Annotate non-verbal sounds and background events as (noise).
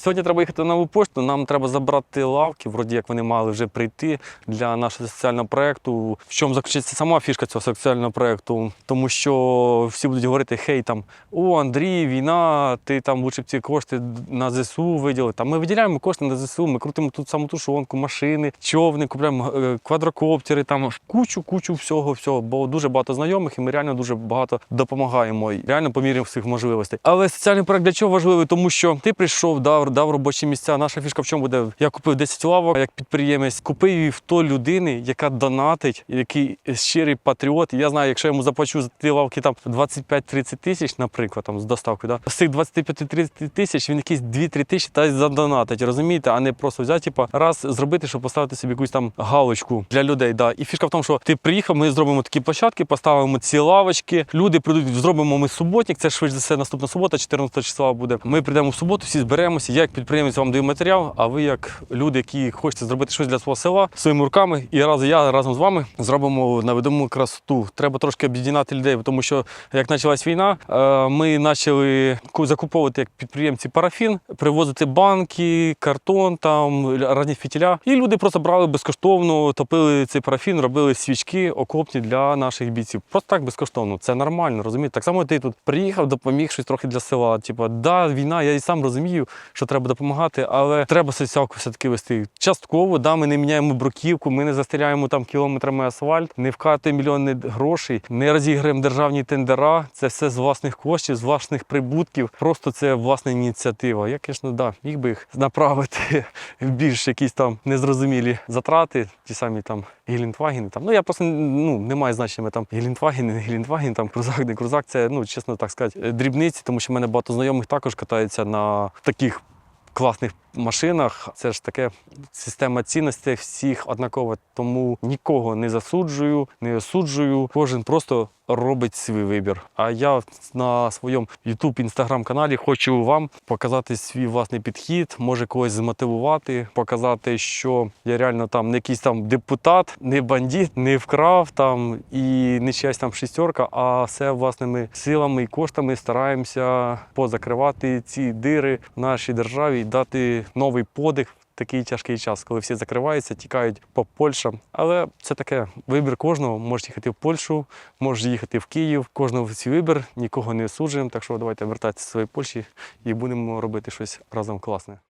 Сьогодні треба їхати на нову пошту. Нам треба забрати лавки, вроді як вони мали вже прийти для нашого соціального проєкту. В чому заключиться сама фішка цього соціального проєкту? Тому що всі будуть говорити: хей, там о, Андрій, війна, ти там лучше б ці кошти на ЗСУ виділив. Там ми виділяємо кошти на ЗСУ, ми крутимо тут саму тушонку, машини, човни, купуємо е, квадрокоптери, там кучу, кучу всього, всього. Бо дуже багато знайомих, і ми реально дуже багато допомагаємо. І Реально по мірі всіх можливостей. Але соціальний проект для чого важливий? Тому що ти прийшов, дав, дав робочі місця. Наша фішка в чому буде? Я купив 10 лавок як підприємець, купив її в то людини, яка донатить, який щирий патріот. Я знаю, якщо я йому заплачу за ті лавки там 25-30 тисяч, наприклад, там з доставкою, да, з цих 25-30 тисяч він якісь 2-3 тисячі та задонатить, розумієте, а не просто взяти, типа, раз зробити, щоб поставити собі якусь там галочку для людей. Да. І фішка в тому, що ти приїхав, ми зробимо такі площадки, поставимо ці лавочки. Люди прийдуть, зробимо ми суботник. Це швидше за все наступна субота, 14 числа буде. Ми прийдемо в суботу, всі зберемося. Як підприємець вам даю матеріал, а ви як люди, які хочете зробити щось для свого села своїми руками. І раз я разом з вами зробимо наведому красоту. Треба трошки об'єднати людей, тому що як почалась війна, е, ми почали закуповувати як підприємці парафін, привозити банки, картон, там різні фітіля. І люди просто брали безкоштовно, топили цей парафін, робили свічки окопні для наших бійців. Просто так безкоштовно. Це нормально, розумієте? Так само ти тут приїхав, допоміг щось трохи для села. Типа, да, війна, я і сам розумію, що треба допомагати, але треба соціалку все-таки вести. Частково, да, ми не міняємо бруківку, ми не застріляємо там кілометрами асфальт, не вкатуємо мільйони грошей, не розіграємо державні тендера. Це все з власних коштів, з власних прибутків. Просто це власна ініціатива. Я, звісно, да, міг би їх направити (laughs) в більш якісь там незрозумілі затрати, ті самі там Гелендвагени. Там. Ну я просто ну, не маю значення там Гелендваген, не Гелендваген, там крузак, не крузак. Це, ну, чесно так сказати, дрібниці, тому що в мене багато знайомих також катаються на таких класних машинах. Це ж таке система цінностей всіх однакова. Тому нікого не засуджую, не осуджую. Кожен просто робить свій вибір. А я на своєму YouTube Instagram каналі хочу вам показати свій власний підхід, може когось змотивувати, показати, що я реально там не якийсь там депутат, не бандит, не вкрав там і не чиясь там шістерка, а все власними силами і коштами стараємося позакривати ці дири в нашій державі і дати новий подих. в Такий тяжкий час, коли всі закриваються, тікають по Польщам. Але це таке вибір кожного. Можеш їхати в Польщу, можеш їхати в Київ. Кожного свій вибір, нікого не осуджуємо. Так що давайте вертатися до своєї Польщі і будемо робити щось разом класне.